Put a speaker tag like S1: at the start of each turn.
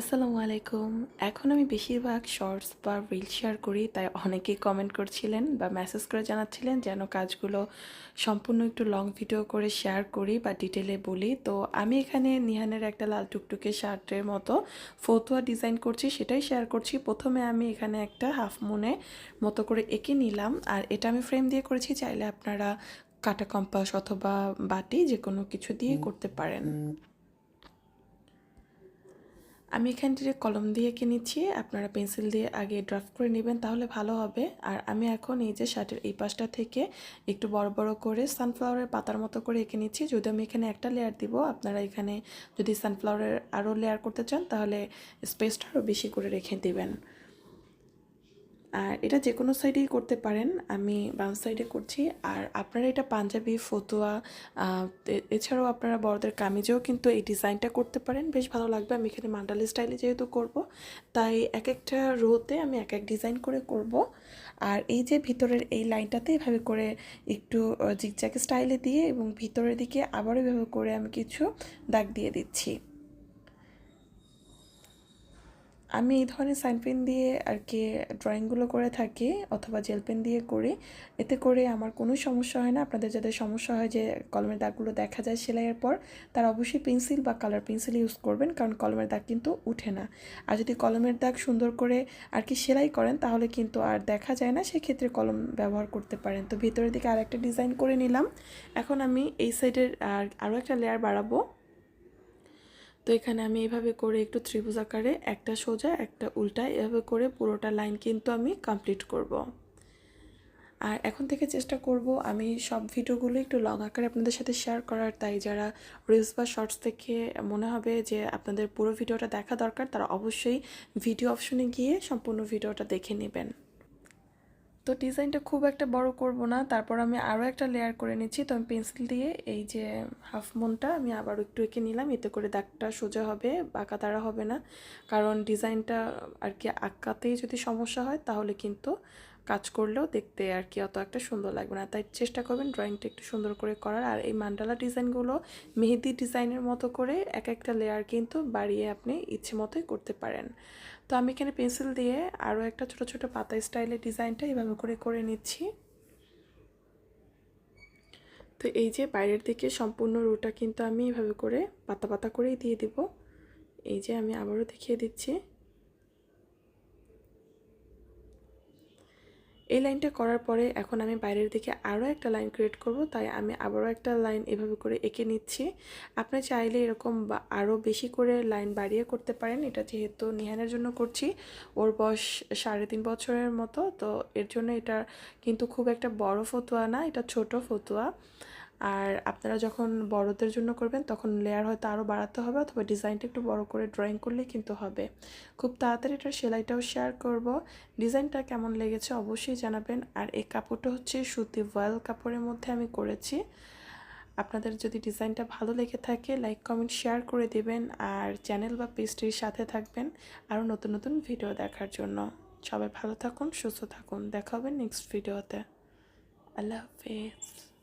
S1: আসসালামু আলাইকুম। এখন আমি বেশিরভাগ শর্টস বা রিল শেয়ার করি তাই অনেকেই কমেন্ট করছিলেন বা মেসেজ করে জানাচ্ছিলেন যেন কাজগুলো সম্পূর্ণ একটু লং ভিডিও করে শেয়ার করি বা ডিটেলে বলি। তো আমি এখানে নিহানের একটা লাল টুকটুকে শার্টের মতো ফতুয়া ডিজাইন করছি সেটাই শেয়ার করছি। প্রথমে আমি এখানে একটা হাফ মুনে মতো করে এঁকে নিলাম। আর এটা আমি ফ্রেম দিয়ে করেছি চাইলে আপনারা কাটা কম্পাস অথবা বাটি যে কোনো কিছু দিয়ে করতে পারেন। আমি এখানটিতে কলম দিয়ে এঁকে নিচ্ছি। আপনারা পেন্সিল দিয়ে আগে ড্রাফট করে নেবেন, তাহলে ভালো হবে। আর আমি এখন এই যে শার্টের এই পাশটা থেকে একটু বড় বড় করে সানফ্লাওয়ারের পাতার মতো করে এঁকে নিচ্ছি। যদি আমি এখানে একটা লেয়ার দিব, আপনারা এখানে যদি সানফ্লাওয়ারের আরও লেয়ার করতে চান, তাহলে স্পেসটা আরও বেশি করে রেখে দিবেন। আর এটা যে কোনো সাইডেই করতে পারেন, আমি বাম সাইডে করছি। আর আপনারা এটা পাঞ্জাবি, ফতুয়া এছাড়াও আপনারা বড়দের কামিজেও কিন্তু এই ডিজাইনটা করতে পারেন। বেশ ভালো লাগবে, আমি এখানে মান্ডালি স্টাইলে যেহেতু করব, তাই এক একটা রোতে আমি এক এক ডিজাইন করে করব। আর এই যে ভিতরের এই লাইনটাতে এভাবে করে একটু জিগজ্যাগ স্টাইলে দিয়ে এবং ভিতরের দিকে আবারও এভাবে করে আমি কিছু দাগ দিয়ে দিচ্ছি। আমি এই ধরনের সাইন পেন দিয়ে আর কি ড্রয়িংগুলো করে থাকি অথবা জেল পেন দিয়ে করি। এতে করে আমার কোনো সমস্যা হয় না। আপনাদের যাদের সমস্যা হয় যে কলমের দাগগুলো দেখা যায় সেলাইয়ের পর, তারা অবশ্যই পেন্সিল বা কালার পেন্সিল ইউজ করবেন কারণ কলমের দাগ কিন্তু উঠে না। আর যদি কলমের দাগ সুন্দর করে আর কি সেলাই করেন, তাহলে কিন্তু আর দেখা যায় না, সেক্ষেত্রে কলম ব্যবহার করতে পারেন। তো ভিতরের দিকে আর একটা ডিজাইন করে নিলাম। এখন আমি এই সাইডের আর আরও একটা লেয়ার বাড়াবো। তো এখানে আমি এভাবে করে একটু ত্রিভুজ আকারে একটা সোজা, একটা উল্টা, এভাবে করে পুরোটা লাইন কিন্তু আমি কমপ্লিট করব। আর এখন থেকে চেষ্টা করব আমি সব ভিডিওগুলো একটু লং আকারে আপনাদের সাথে শেয়ার করার তাই যারা রিলস বা শর্টস থেকে মনে হবে যে আপনাদের পুরো ভিডিওটা দেখা দরকার, তারা অবশ্যই ভিডিও অপশনে গিয়ে সম্পূর্ণ ভিডিওটা দেখে নেবেন তো ডিজাইনটা খুব একটা বড় করব না। তারপর আমি আরও একটা লেয়ার করে নিচ্ছি। তো আমি পেন্সিল দিয়ে এই যে হাফ মনটা আমি আবার একটু এঁকে নিলাম। এতে করে দাগটা সোজা হবে, বাঁকা তারা হবে না। কারণ ডিজাইনটা আর কি আঁকাতেই যদি সমস্যা হয়, তাহলে কিন্তু কাজ করলেও দেখতে আর কি অত একটা সুন্দর লাগবে না। তাই চেষ্টা করবেন ড্রয়িংটা একটু সুন্দর করে করার। আর এই মান্ডালা ডিজাইনগুলো মেহেদি ডিজাইনের মতো করে এক একটা লেয়ার কিন্তু বাড়িয়ে আপনি ইচ্ছে মতোই করতে পারেন। তো আমি এখানে পেন্সিল দিয়ে আরও একটা ছোট ছোট পাতা স্টাইলের ডিজাইনটা এইভাবে করে করে নিচ্ছি। তো এই যে বাইরের দিকে সম্পূর্ণ রুটা কিন্তু আমি এভাবে করে পাতা পাতা করেই দিয়ে দিব। এই যে আমি আবারও দেখিয়ে দিচ্ছি। এই লাইনটা করার পরে এখন আমি বাইরের দিকে আরও একটা লাইন ক্রিয়েট করব, তাই আমি আবারও একটা লাইন এভাবে করে এঁকে নিচ্ছি। আপনি চাইলে এরকম আরও বেশি করে লাইন বাড়িয়ে করতে পারেন, এটা যেহেতু নিহানের জন্য করছি। ওর বয়স সাড়ে তিন বছরের মতো, তো এর জন্য এটা কিন্তু খুব একটা বড় ফতুয়া না, এটা ছোট ফতুয়া। আর আপনারা যখন বড়দের জন্য করবেন, তখন লেয়ার হয়তো আরও বাড়াতে হবে অথবা ডিজাইনটা একটু বড় করে ড্রয়িং করলে কিন্তু হবে। খুব তাড়াতাড়ি এটার সেলাইটাও শেয়ার করব। ডিজাইনটা কেমন লেগেছে অবশ্যই জানাবেন। আর এই কাপড়টা হচ্ছে সুতি ভয়েল কাপড়ের মধ্যে আমি করেছি। আপনাদের যদি ডিজাইনটা ভালো লেগে থাকে লাইক কমেন্ট শেয়ার করে দেবেন। আর চ্যানেল বা পেজটির সাথে থাকবেন আরও নতুন নতুন ভিডিও দেখার জন্য। সবাই ভালো থাকুন, সুস্থ থাকুন। দেখা হবে নেক্সট ভিডিওতে আল্লাহ হাফেজ।